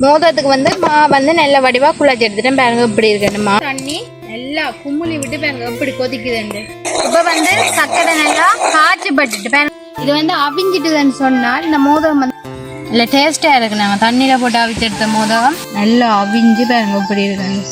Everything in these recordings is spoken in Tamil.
மோதத்துக்கு வந்து மா வந்து நல்ல வடிவா குழாச்சி எடுத்துட்டேன். பாருங்க இப்படி இருக்குமா தண்ணி நல்லா கும்முளி விட்டு பாருங்க எப்படி கொதிக்குதுண்டு இப்ப வந்து சக்கரை நல்லா காய்ச்சி பட்டுட்டு பாருங்க. இது வந்து அவிஞ்சிட்டுதுன்னு சொன்னால் இந்த மோதகம் வந்து நல்ல டேஸ்டா இருக்கு. நம்ம தண்ணியில போட்டு அவிச்சு எடுத்த மோதகம் நல்லா அவிஞ்சு பாருங்க இப்படி இருக்குன்னு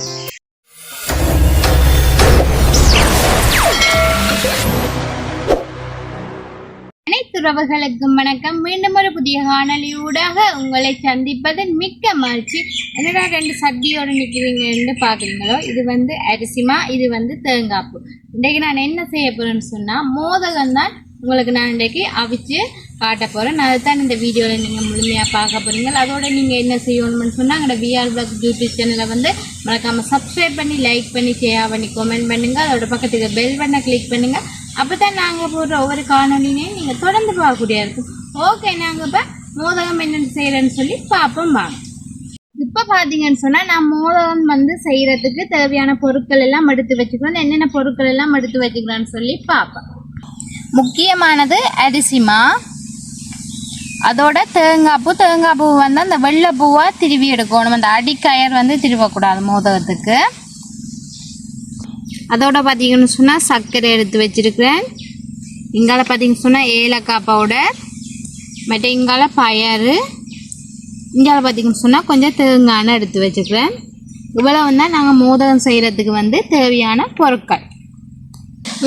உறவுகளுக்கும் வணக்கம். மீண்டும் ஒரு புதிய காணொலியூடாக உங்களை சந்திப்பதில் மிக்க மகிழ்ச்சி. என்னடா ரெண்டு சட்டியோடு நிற்கிறீங்கன்னு பார்க்குறீங்களோ? இது வந்து அரிசிமா? இது வந்து தேங்காய்ப்பு. இன்றைக்கு நான் என்ன செய்ய போகிறேன்னு சொன்னால் மோதகம் தான் உங்களுக்கு நான் இன்றைக்கு அவிச்சு காட்ட போகிறேன் அதுதான் இந்த வீடியோவில் நீங்கள் முழுமையாக பார்க்க போகிறீங்க அதோட நீங்கள் என்ன செய்யணும்னு சொன்னால் எங்களோட விஆர் பிளாக் யூடியூப் சேனலை வந்து மறக்காமல் சப்ஸ்கிரைப் பண்ணி லைக் பண்ணி ஷேர் பண்ணி கமெண்ட் பண்ணுங்கள் அதோட பக்கத்துக்கு பெல் பண்ண கிளிக் பண்ணுங்கள் அப்போ தான் நாங்கள் போடுற ஒவ்வொரு காணொலினையும் நீங்கள் தொடர்ந்து பார்க்கக்கூடிய இருக்கும் ஓகே நாங்கள் இப்போ மோதகம் என்னென்னு செய்கிறேன்னு சொல்லி பார்ப்போம் வாங்க. இப்போ பார்த்தீங்கன்னு சொன்னால் நான் மோதகம் வந்து செய்கிறதுக்கு தேவையான பொருட்கள் எல்லாம் எடுத்து வச்சுக்கிறோம் என்னென்ன பொருட்கள் எல்லாம் எடுத்து வச்சுக்கிறோன்னு சொல்லி பார்ப்போம். முக்கியமானது அரிசிமா? அதோட தேங்காய் பூ தேங்காய் பூ வந்து அந்த வெள்ளை பூவாக திருவி எடுக்கணும். அந்த அடிக்கயர் வந்து திருவக்கூடாது மோதகத்துக்கு. அதோட பார்த்தீங்கன்னு சொன்னால் சர்க்கரை எடுத்து வச்சுருக்கிறேன். இங்கால பார்த்தீங்கன்னு சொன்னால் ஏலக்காய் பவுடர் மற்ற இங்கால பயறு. இங்கால பார்த்தீங்கன்னு சொன்னால் கொஞ்சம் தேங்காய் எடுத்து வச்சுக்கிறேன் இவ்வளவு தான் நாங்கள் மோதகம் செய்கிறதுக்கு வந்து தேவையான பொருட்கள்.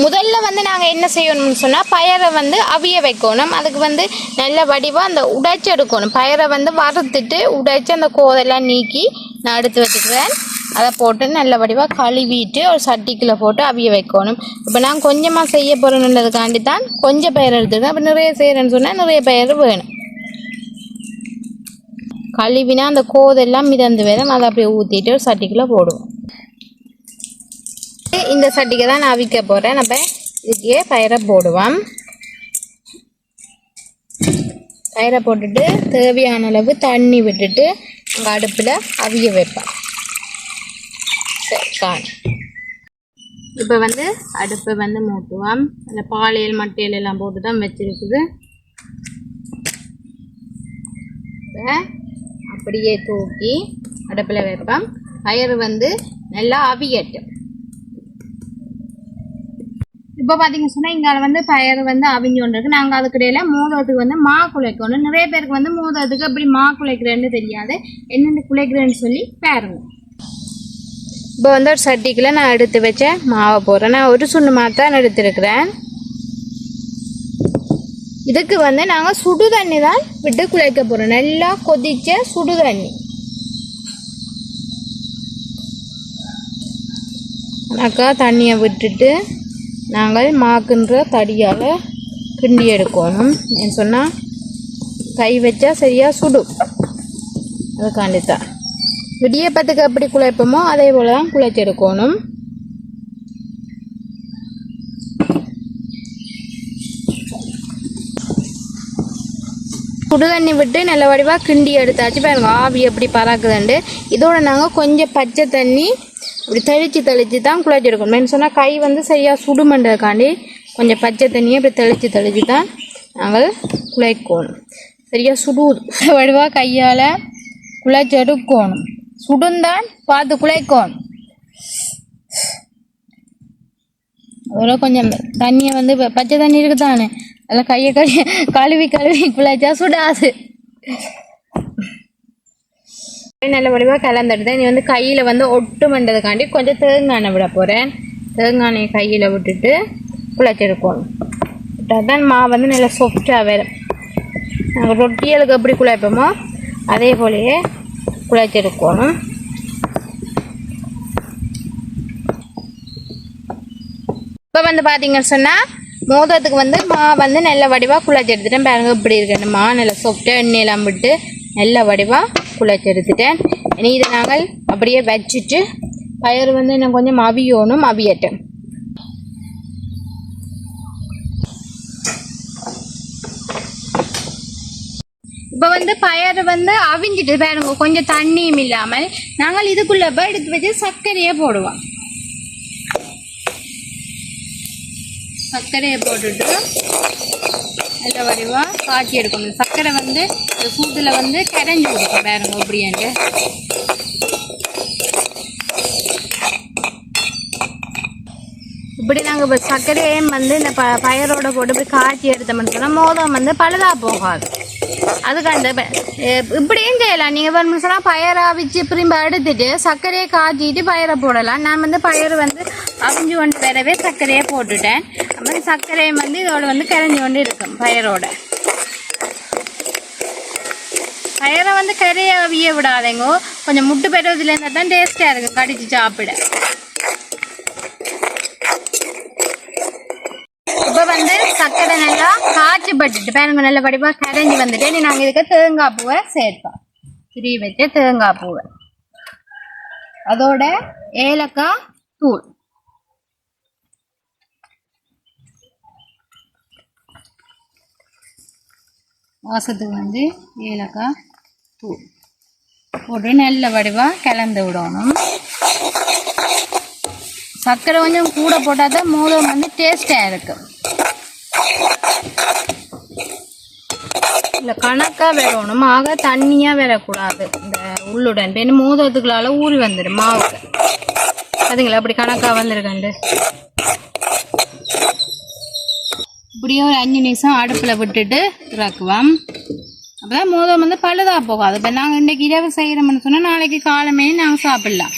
முதல்ல வந்து நாங்கள் என்ன செய்யணும்னு சொன்னால் பயரை வந்து அவிய வைக்கணும். அதுக்கு வந்து நல்ல வடிவாக அந்த உடைச்சி எடுக்கணும். பயரை வந்து வறுத்துட்டு உடைச்சி அந்த கோதெல்லாம் நீக்கி நான் எடுத்து வச்சுக்கிறேன் அதை போட்டு நல்ல வடிவாக கழுவிட்டு ஒரு சட்டிக்குள்ளே போட்டு அவிய வைக்கணும். இப்போ நான் கொஞ்சமாக செய்ய போகிறேன்றதுக்காண்டி தான் கொஞ்சம் பயிர் எடுத்துருக்கேன். அப்போ நிறைய செய்கிறேன்னு சொன்னால் நிறைய பயிர் வேணும். கழுவினா அந்த கோதெல்லாம் மிதந்து வரும். அதை அப்படியே ஊற்றிட்டு ஒரு சட்டிக்குள்ளே போடுவோம். இந்த சட்டிக்கு தான் நான் அவிக்க போகிறேன் நம்ம இதுக்கே பயிரை போடுவோம். பயிரை போட்டுட்டு தேவையான அளவு தண்ணி விட்டுட்டு அங்கே அடுப்பில் அவிய வைப்பேன் சரி இப்போ வந்து அடுப்பை வந்து மூட்டுவோம். அந்த பாலியல் மட்டையல் எல்லாம் போட்டு தான் வச்சிருக்குது அப்படியே தூக்கி அடுப்பில் வைப்போம். பயிறு வந்து நல்லா அவியட்டும் இப்போ பார்த்தீங்கன்னு சொன்னால் இங்கே வந்து பயறு வந்து அவிஞ்சு கொண்டு நாங்கள் அதுக்கு இடையில மோதத்துக்கு வந்து மா குலைக்கணும் நிறைய பேருக்கு வந்து மோதத்துக்கு அப்படி மா குலைக்கிறேன்னு தெரியாது. என்னென்ன குலைக்கிறேன்னு சொல்லி பாருங்க. இப்போ வந்து ஒரு சட்டிக்குள்ள நான் எடுத்து வச்ச மாவை போடுறேன். நான் ஒரு சுண்டு மாவு தான் எடுத்துருக்கிறேன். இதுக்கு வந்து நாங்கள் சுடு தண்ணி தான் விட்டு குழைக்க போகிறோம் நல்லா கொதிச்ச சுடு தண்ணி. அக்கா தண்ணியை விட்டுட்டு நாங்கள் மாக்குன்ற தடியால் கிண்டி எடுக்கணும். ஏன்னு சொன்னால் கை வச்சா சரியாக சுடும். அதுக்காண்டி தான். இடியப்பத்துக்கு எப்படி குழைப்போமோ அதே போல் தான் குழைச்செடுக்கணும் சுடு தண்ணி விட்டு நல்ல வடிவாக கிண்டி எடுத்தாச்சு. பாருங்க ஆவி எப்படி பறக்குதுண்டு. இதோட நாங்கள் கொஞ்சம் பச்சை தண்ணி இப்படி தெளித்து தெளித்து தான் குழச்சி எடுக்கணும் ஏன்னு சொன்னால் கை வந்து சரியாக சுடுமன்றதுக்காண்டி கொஞ்சம் பச்சை தண்ணியை இப்படி தெளித்து தெளித்து தான் நாங்கள் குழைக்கணும். சரியாக சுடுவது வடிவாக கையால் குழைச்செடுக்கணும். சுடுந்தான் பார்த்து குழைக்கணும் அதோட கொஞ்சம் தண்ணியை வந்து பச்சை தண்ணி இருக்குதானே? அதில் கையை கழுவி கழுவி கழுவி குழைச்சா சுடாது. நல்ல வடிவாக கலந்துடுது. நீ வந்து கையில் வந்து ஒட்டு பண்ணுறதுக்காண்டி கொஞ்சம் தேங்காய் எண்ணெய் விட போகிறேன் தேங்காயை கையில் விட்டுட்டு குழைச்சிருக்கோம் விட்டால் தான் வந்து நல்லா சாஃப்டாக வரும் நாங்கள் ரொட்டியலுக்கு எப்படி குழைப்போமோ அதே போலயே குழைச்செடுக்கணும் இப்போ வந்து பார்த்தீங்கன்னு சொன்னால் மோதத்துக்கு வந்து மா வந்து நல்ல வடிவாக குழச்சி எடுத்துட்டேன். பாருங்க இப்படி இருக்கேன் மா நல்லா சாஃப்டாக எண்ணெயெல்லாம் விட்டு நல்ல வடிவாக குழச்சி எடுத்துட்டேன். இனி இதை நாங்கள் அப்படியே வச்சுட்டு பயிர் வந்து இன்னும் கொஞ்சம் அவியணும் அவியட்டும் இப்போ வந்து பயர் வந்து அவிஞ்சிட்டு பாருங்க கொஞ்சம் தண்ணியும் இல்லாமல். நாங்கள் இதுக்குள்ள போய் எடுத்து வச்சு சர்க்கரையை போடுவோம். சர்க்கரையை போட்டுட்டு நல்ல வடிவாக காட்டி எடுக்கணும். சர்க்கரை வந்து இந்த வந்து கரைஞ்சி கொடுக்கும் பாருங்க அப்படியாங்க இப்படி நாங்கள் இப்போ சர்க்கரையும் வந்து இந்த ப பயரோட போட்டு இப்படி காய்ச்சி எடுத்தோம்னு சொன்னால் மோதம் வந்து பழுதாக போகாது. அதுக்காண்ட அந்த இப்படியும் செய்யலாம். நீங்கள் வேணும்னு சொன்னால் பயரை அவிச்சு திரும்ப எடுத்துட்டு சர்க்கரையை காய்ச்சிட்டு பயரை போடலாம். நான் வந்து பயறு வந்து அவிஞ்சு கொண்டு வரவே சர்க்கரையை போட்டுட்டேன். அப்புறம் சர்க்கரையை வந்து இதோட வந்து கரைஞ்சி கொண்டு இருக்கும் பயரோட. பயரை வந்து கரையை அவிய விடாதேங்கோ. கொஞ்சம் முட்டு பெறுவதுலேருந்து தான் டேஸ்ட்டாக இருக்கும். கடிச்சு சாப்பிட இப்போ வந்து சர்க்கரை நல்லா காய்ச்சி பட்டுட்டு பாருங்க நல்ல படிப்பாக கரைஞ்சி வந்துட்டு நீ நாங்கள் இதுக்கு தேங்காய் பூவை சேர்ப்போம் திரி வச்சு தேங்காய் பூவை. அதோட ஏலக்காய் தூள். வாசத்துக்கு வந்து ஏலக்காய் தூள். போட்டு நல்ல வடிவாக கலந்து விடணும். சர்க்கரை கொஞ்சம் கூட போட்டால் தான் மோதம் வந்து டேஸ்டாக இருக்கும். இல்லை கணக்காக விளவணும் ஆக தண்ணியாக விளக்கூடாது இந்த உள்ளுடன் பெண் மோதத்துக்குள்ளால ஊறி வந்துடும் மாவுக்கு அதுங்களா அப்படி கணக்காக வந்துருக்கண்டு. இப்படியே ஒரு அஞ்சு நிமிஷம் அடுப்பில் விட்டுட்டு இறக்குவோம். அப்பதான் மோதம் வந்து பழுதா போகாது. இப்போ நாங்கள் இன்றைக்கி இரவு செய்கிறோம்னு சொன்னால் நாளைக்கு காலமே நாங்கள் சாப்பிடலாம்.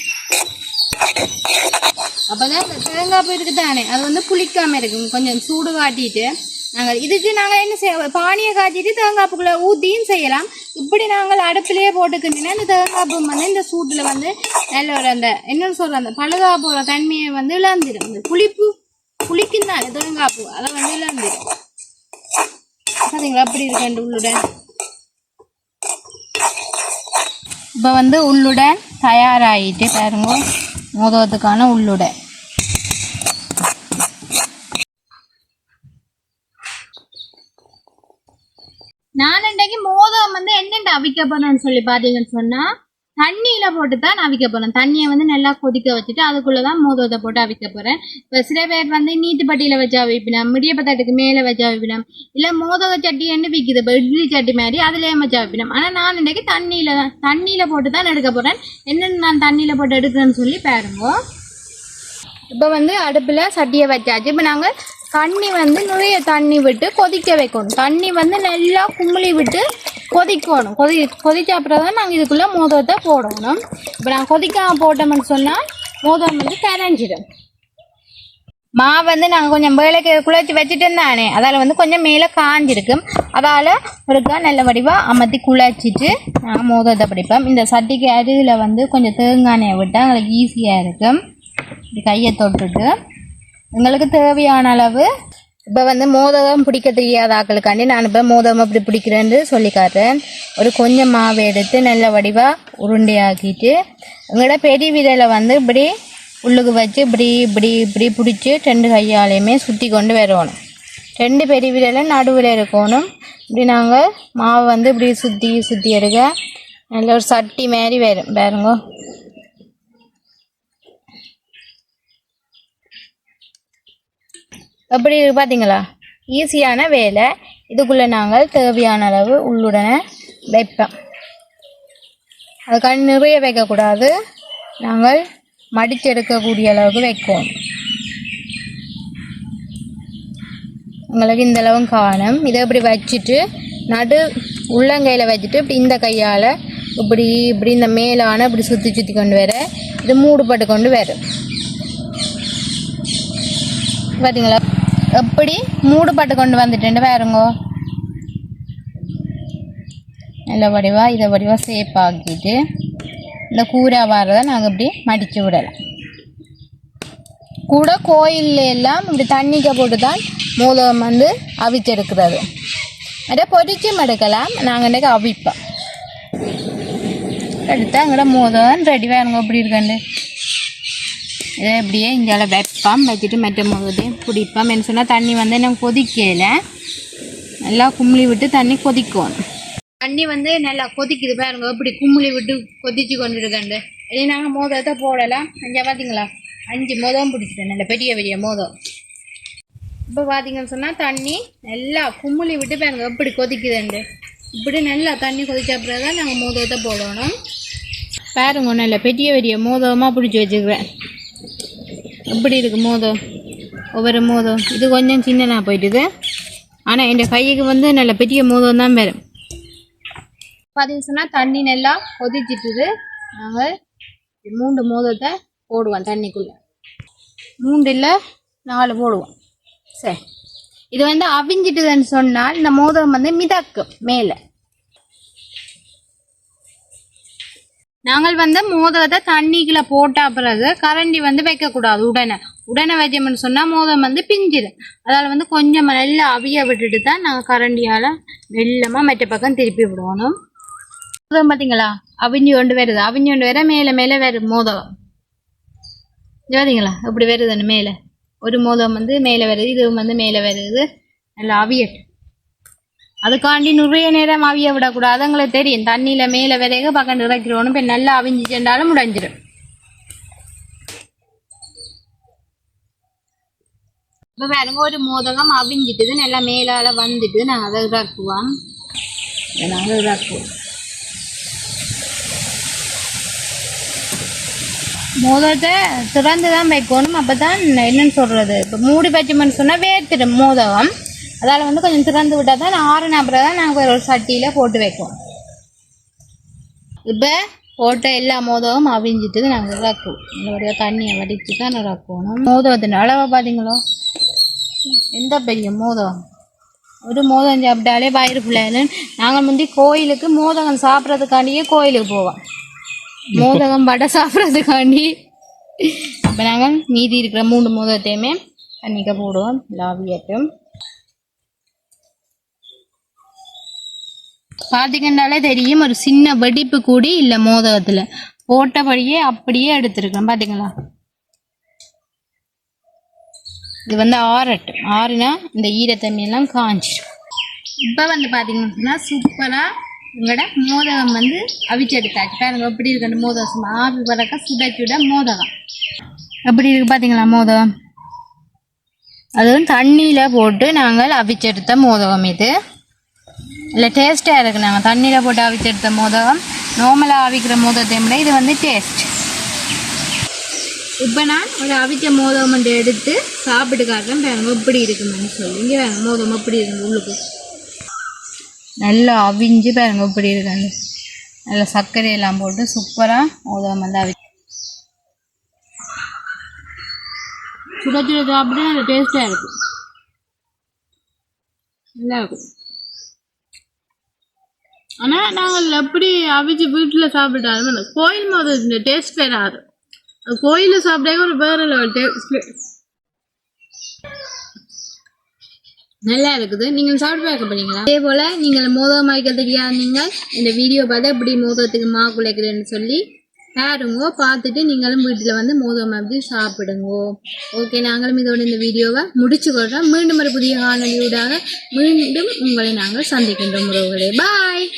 அப்பதான் இந்த தேங்காய் போயிருக்கு தானே அது வந்து புளிக்காமல் இருக்கும். கொஞ்சம் சூடு காட்டிட்டு நாங்கள் இதுக்கு நாங்கள் என்ன செய்ய பானியை காட்டிட்டு தேங்காய் பூக்குள்ள ஊற்றியும் செய்யலாம். இப்படி நாங்கள் அடுப்பிலேயே போட்டுக்கிட்டீங்கன்னா இந்த தேங்காய் பூ வந்து இந்த சூட்டில் வந்து நல்ல ஒரு அந்த என்னன்னு சொல்ற அந்த பழுதா போகிற தன்மையை வந்து இழந்துடும். இந்த புளிப்பு புளிக்கும் தான் தேங்காய் அதை வந்து இழந்துடும். பார்த்தீங்களா? அப்படி இருக்கேன் உள்ளுடன் இப்போ வந்து உள்ளுடன் தயாராகிட்டு பாருங்க. மோதத்துக்கான உள்ளுடன் நான் இன்றைக்கு மோதகம் வந்து என்னென்ன அவிக்க போறேன்னு சொல்லி பார்த்தீங்கன்னு சொன்னா தண்ணியில போட்டு தான் நான் அவிக்க போறேன் தண்ணியை வந்து நல்லா கொதிக்க வச்சுட்டு அதுக்குள்ளதான் தான் மோதகத்தை போட்டு அவிக்க போறேன். இப்போ சில பேர் வந்து நீட்டு வச்சு அவிப்பினம் மிடியப்பத்தட்டுக்கு மேலே வச்சு அவிப்பினம் இல்லை மோதக சட்டி என்ன விற்கிது இப்போ இட்லி சட்டி மாதிரி அதுலயே வச்சு அவிப்பினம். ஆனால் நான் இன்றைக்கு தண்ணியில தான் தண்ணியில போட்டு தான் எடுக்க போறேன். என்னென்னு நான் தண்ணியில போட்டு எடுக்கிறேன்னு சொல்லி பாருங்க. இப்போ வந்து அடுப்பில் சட்டியை வச்சாச்சு. இப்போ நாங்கள் தண்ணி வந்து நிறைய தண்ணி விட்டு கொதிக்க வைக்கணும். தண்ணி வந்து நல்லா குமிழி விட்டு கொதிக்கணும். கொதி கொதிச்ச அப்புறம் தான் நாங்கள் இதுக்குள்ளே மோதகத்தை போடணும். இப்போ நான் கொதிக்காம போட்டோம்னு சொன்னால் மோதகம் வந்து கரைஞ்சிடும். மாவு வந்து நாங்கள் கொஞ்சம் வேலைக்கு குழச்சி வச்சுட்டு இருந்தானே அதால் வந்து கொஞ்சம் மேலே காஞ்சிருக்கும். அதால் ஒருக்கா நல்ல வடிவாக அமர்த்தி குழச்சிட்டு நாங்கள் மோதத்தை பிடிப்போம். இந்த சட்டிக்கு அருகில் வந்து கொஞ்சம் தேங்காய் விட்டால் எங்களுக்கு ஈஸியாக இருக்கும். கையை தொட்டுட்டு. எங்களுக்கு தேவையான அளவு இப்போ வந்து மோதகம் பிடிக்க தெரியாத ஆக்களுக்காண்டி நான் இப்போ மோதகம் அப்படி பிடிக்கிறேன்னு சொல்லி காட்டுறேன். ஒரு கொஞ்சம் மாவு எடுத்து நல்ல வடிவாக உருண்டையாக்கிட்டு எங்களோட பெரிய விதையில் வந்து இப்படி உள்ளுக்கு வச்சு இப்படி இப்படி இப்படி பிடிச்சி ரெண்டு கையாலையுமே சுற்றி கொண்டு வரணும். ரெண்டு பெரிய விரலும் நடுவில் இருக்கணும். இப்படி நாங்கள் மாவை வந்து இப்படி சுற்றி சுற்றி எடுக்க நல்ல ஒரு சட்டி மாதிரி வரும். பாருங்க. எப்படி பார்த்தீங்களா ஈஸியான வேலை. இதுக்குள்ளே நாங்கள் தேவையான அளவு உள்ளுடனே வைப்போம். அதுக்காக நிறைய வைக்கக்கூடாது நாங்கள் மடித்து எடுக்கக்கூடிய அளவுக்கு வைக்கணும் உங்களுக்கு இந்த அளவும் காணும். இதை இப்படி வச்சுட்டு நடு உள்ளங்கையில் வச்சுட்டு இப்படி இந்த கையால் இப்படி இப்படி இந்த மேலான இப்படி சுற்றி சுற்றி கொண்டு வர இது மூடுபட்டு கொண்டு வரும். பார்த்தீங்களா எப்படி மூடுபட்டு கொண்டு வந்துட்டேன் பாருங்கோ நல்ல வடிவாக இதை வடிவாக சேப் ஆக்கிட்டு இந்த கூரா வாரதை நாங்கள் இப்படி மடித்து விடலாம் கூட கோயில்ல எல்லாம் இப்படி தண்ணிக்க போட்டு தான் மூலம் வந்து அவிச்செடுக்கிறது அதை பொரிச்சும் எடுக்கலாம் நாங்கள் இன்றைக்கு அவிப்போம் எடுத்து அங்கட மோதம் ரெடி வேணுங்க இப்படி இருக்கண்டு இதை இப்படியே இங்கே வைப்போம் வச்சுட்டு மெட்ட மோதத்தையும் பிடிப்போம். என்ன சொன்னால் தண்ணி வந்து எனக்கு கொதிக்கல. நல்லா கும்ளி விட்டு தண்ணி கொதிக்கும். தண்ணி வந்து நல்லா கொதிக்குது பாருங்க. இப்படி கும்ளி விட்டு கொதிச்சு கொண்டு இருக்கண்டு இதே நாங்கள் மோதத்தை போடலாம். அஞ்சா பார்த்தீங்களா அஞ்சு மோதம் பிடிச்சிட்டேன். நல்ல பெரிய பெரிய மோதம் இப்போ பார்த்தீங்கன்னு சொன்னால் தண்ணி நல்லா கும்முளி விட்டு பாருங்க. எப்படி கொதிக்குதுண்டு. இப்படி நல்லா தண்ணி கொதிச்ச பிறகு தான் நாங்கள் மோதகத்தை போடணும். பாருங்க நல்ல பெரிய பெரிய மோதமாக பிடிச்சி வச்சுக்கிறேன். எப்படி இருக்கு மோதம் ஒவ்வொரு மோதம் இது கொஞ்சம் சின்னதாக போயிட்டுது. ஆனால் என் கைக்கு வந்து நல்ல பெரிய மோதம் தான் வரும். பார்த்தீங்கன்னு சொன்னால் தண்ணி நல்லா கொதிச்சிட்டுது. நாங்கள் மூன்று மோதத்தை போடுவோம் தண்ணிக்குள்ளே. மூன்று இல்லை நாலு போடுவோம். சரி. இது வந்து அவிஞ்சிட்டுதுன்னு சொன்னால் இந்த மோதம் வந்து மிதக்கும் மேலே. நாங்கள் வந்து மோதிரத்தை தண்ணிக்குள்ள போட்ட பிறகு கரண்டி வந்து வைக்கக்கூடாது உடனே. உடனே வச்சோம்னு சொன்னால் மோதம் வந்து பிஞ்சிடும் அதால் வந்து கொஞ்சம் நல்லா அவிய விட்டுட்டு தான் நாங்கள் கரண்டியால் மெல்லமாக மற்ற பக்கம் திருப்பி விடணும். மோதகம் பார்த்தீங்களா அவிஞ்சு கொண்டு வருது. அவிஞ்சு கொண்டு வர மேலே மேலே வருது மோதகம் இங்க பார்த்தீங்களா இப்படி வருதுன்னு மேலே. ஒரு மோதம் வந்து மேலே வருது இது வந்து மேலே வருது. நல்லா அவியட்டு அதுக்காண்டி நிறைய நேரம் அவிய விடக்கூடாது. உங்களுக்கு தெரியும். தண்ணியில் மேலே விதைக பக்கம் இறக்கிறோன்னு இப்போ நல்லா அவிஞ்சு சென்றாலும் முடிஞ்சிடும் இப்போ பாருங்க ஒரு மோதகம் அவிஞ்சிட்டுது. நல்லா மேலால வந்துட்டு நாங்கள் அதை இறக்குவோம் இதை நாங்கள் இறக்குவோம். மோதகத்தை திறந்து தான் வைக்கணும். அப்போ தான் என்னன்னு சொல்கிறது இப்போ மூடி வச்சோம்னு சொன்னால் வேர்த்திடும் மோதகம். அதால் வந்து கொஞ்சம் திறந்து விட்டால் தான் ஆறுன அப்புறம் தான் நாங்கள் ஒரு சட்டியில் போட்டு வைப்போம். இப்போ போட்ட எல்லா மோதவும் அவிஞ்சிட்டு நாங்கள் இறக்குவோம். எங்களுடைய தண்ணியை வடித்து தான் இறக்கணும் மோதகத்தின் அளவை பார்த்தீங்களோ எந்த பெரிய மோதகம்? ஒரு மோதகம் சாப்பிட்டாலே வயிறு பிள்ளைன்னு நாங்கள் முந்தி கோயிலுக்கு மோதகம் சாப்பிட்றதுக்காண்டியே கோயிலுக்கு போவோம். மோதகம் வடை சாப்பிட்றதுக்காண்டி. இப்போ நாங்கள் மீதி இருக்கிற மூணு மோதகத்தையுமே தண்ணிக்க போடுவோம். லாவியட்டும் பார்த்தீங்கன்னாலே தெரியும் ஒரு சின்ன வெடிப்பு கூடி இல்லை மோதகத்தில். போட்டபடியே அப்படியே எடுத்துருக்கேன் பார்த்தீங்களா இது வந்து ஆறட்டும் ஆறுனா இந்த ஈரத்தண்ணியெல்லாம் காஞ்சிடும் இப்போ வந்து பார்த்தீங்கன்னா சூப்பராக உங்களோட மோதகம் வந்து அவிச்செடுத்தாச்சு. பாருங்க எப்படி இருக்கு மோதகம். சும்மா ஆவி வரக்க சுட சுட மோதகம். எப்படி இருக்கு பார்த்தீங்களா மோதகம்? அதுவும் தண்ணியில் போட்டு நாங்கள் அவிச்செடுத்த மோதகம் இது. இல்லை டேஸ்ட்டாக இருக்குது நாங்கள் தண்ணியில் போட்டு அவிச்செடுத்த மோதகம் நார்மலாக அவிக்கிற மோதகத்தை விட இது வந்து டேஸ்ட் இப்போ நான் ஒரு அவிச்ச மோதகம் மட்டும் எடுத்து சாப்பிட்டு காட்டுறேன் பாருங்க எப்படி இருக்குமென்னு சொல்லி. இங்கே பாருங்க மோதகம் எப்படி இருக்கு உள்ளுக்கு. நல்லா அவிஞ்சு பாருங்க எப்படி இருக்காங்க நல்லா சர்க்கரையெல்லாம் போட்டு சூப்பராக மோதகம் வந்து அவி சுட சுட சாப்பிட்டு நல்லா டேஸ்ட்டாக இருக்கும். நல்லா இருக்கும். ஆனால் நாங்கள் அப்படி அவிச்சு வீட்டில் சாப்பிட்டாலும் அந்த கோயில் மோதல் டேஸ்ட் வேறாது. அது கோயிலில் சாப்பிட்டே ஒரு வேற லெவல் டேஸ்ட் நல்லா இருக்குது. நீங்கள் சாப்பிட்டு பார்க்க போறீங்களா? அதே போல் நீங்கள் மோதகம் வைக்க தெரியாத நீங்கள் இந்த வீடியோ பார்த்து எப்படி மோதகத்துக்கு மா குலைக்கிறேன்னு சொல்லி பாருங்க. பார்த்துட்டு நீங்களும் வீட்டில் வந்து மோதம் அப்படி சாப்பிடுங்க. ஓகே நாங்களும் இதோட இந்த வீடியோவை முடிச்சு கொள்கிறோம் மீண்டும் ஒரு புதிய காணொலியூடாக மீண்டும் உங்களை நாங்கள் சந்திக்கின்றோம் உறவுகளே. பாய்